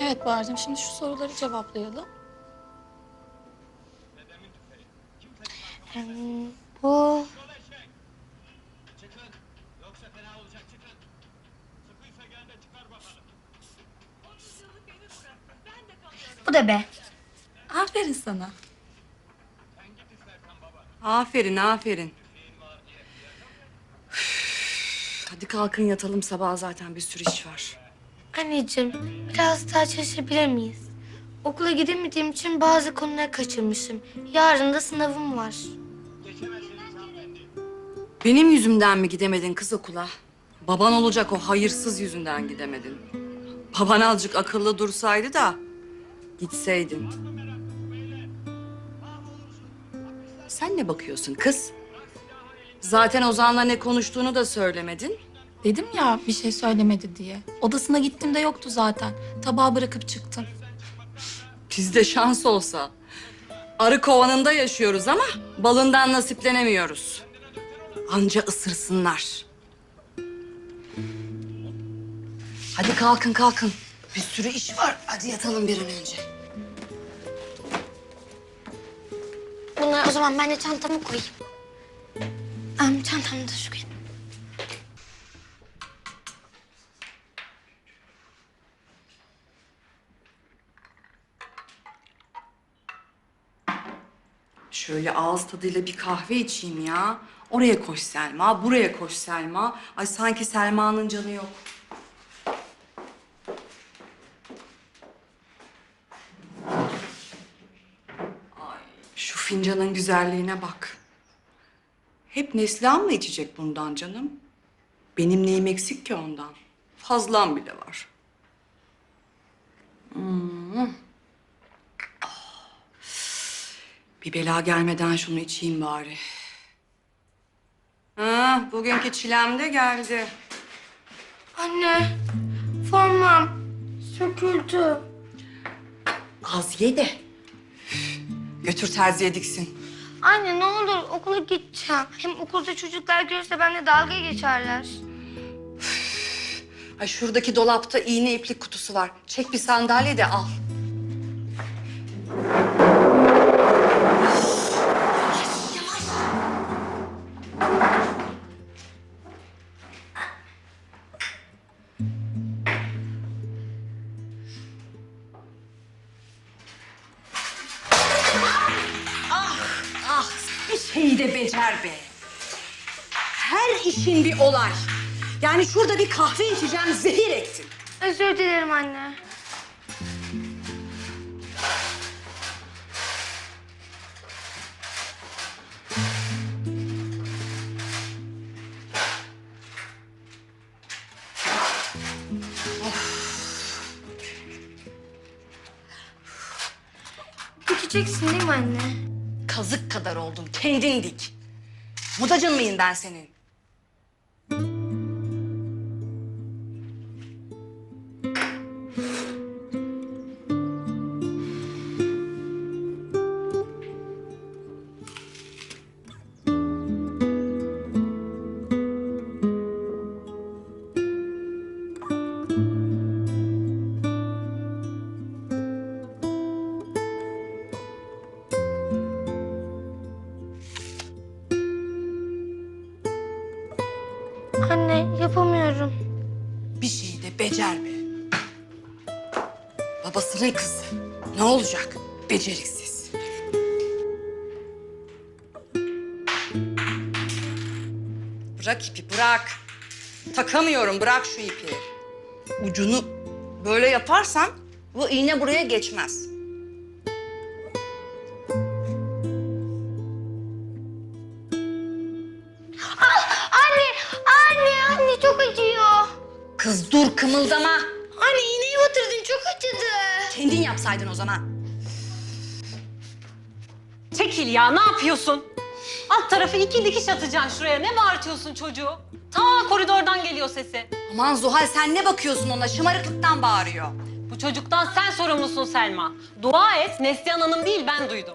Evet Bahar'cığım şimdi şu soruları cevaplayalım. Hmm, bu bu da B. Aferin sana. Aferin, aferin. Üf, Hadi kalkın yatalım sabah zaten bir sürü iş var. Anneciğim biraz daha çalışabilir miyiz? Okula gidemediğim için bazı konuları kaçırmışım. Yarın da sınavım var. Benim yüzümden mi gidemedin kız okula? Baban olacak o hayırsız yüzünden gidemedin. Baban azıcık akıllı dursaydı da gitseydin. Sen ne bakıyorsun kız? Zaten Ozan'la ne konuştuğunu da söylemedin. Dedim ya bir şey söylemedi diye. Odasına gittim de yoktu zaten. Tabağı bırakıp çıktım. Bizde şans olsa. Arı kovanında yaşıyoruz ama balından nasiplenemiyoruz. Anca ısırsınlar. Hadi kalkın kalkın. Bir sürü iş var. Hadi yatalım bir an önce. Bunları o zaman ben de çantama koyayım. Am çantamı da şu koyayım. Şöyle ağız tadıyla bir kahve içeyim ya. Oraya koş Selma, buraya koş Selma. Ay sanki Selma'nın canı yok. Ay şu fincanın güzelliğine bak. Hep Neslihan mı içecek bundan canım? Benim neyim eksik ki ondan? Fazlam bile var. Bir bela gelmeden şunu içeyim bari. Ha, bugünkü çilem de geldi. Anne, formam söküldü. Az ye de. Götür terziye diksin. Anne ne olur okula gideceğim. Hem okulda çocuklar görürse benimle dalga geçerler. Ay şuradaki dolapta iğne iplik kutusu var. Çek bir sandalye de al. Bir şeyi de becer be. Her işin bir olay. Yani şurada bir kahve içeceğim, zehir ettin. Özür dilerim anne. Dikeceksin değil mi anne? Kazık kadar oldun, kendin dik. Mudacın mıyım ben senin? Bir şeyi de becer be. Babasının kızı. Ne olacak? Beceriksiz. Bırak ipi, bırak. Takamıyorum, bırak şu ipi. Ucunu böyle yaparsan bu iğne buraya geçmez. Kız dur kımıldama. Anne iğneyi batırdın çok acıdı. Kendin yapsaydın o zaman. Çekil ya ne yapıyorsun? Alt tarafı iki dikiş atacaksın şuraya. Ne bağırtıyorsun çocuğu? Ta koridordan geliyor sesi. Aman Zuhal sen ne bakıyorsun ona? Şımarıklıktan bağırıyor. Bu çocuktan sen sorumlusun Selma. Dua et Neslihan Hanım değil ben duydum.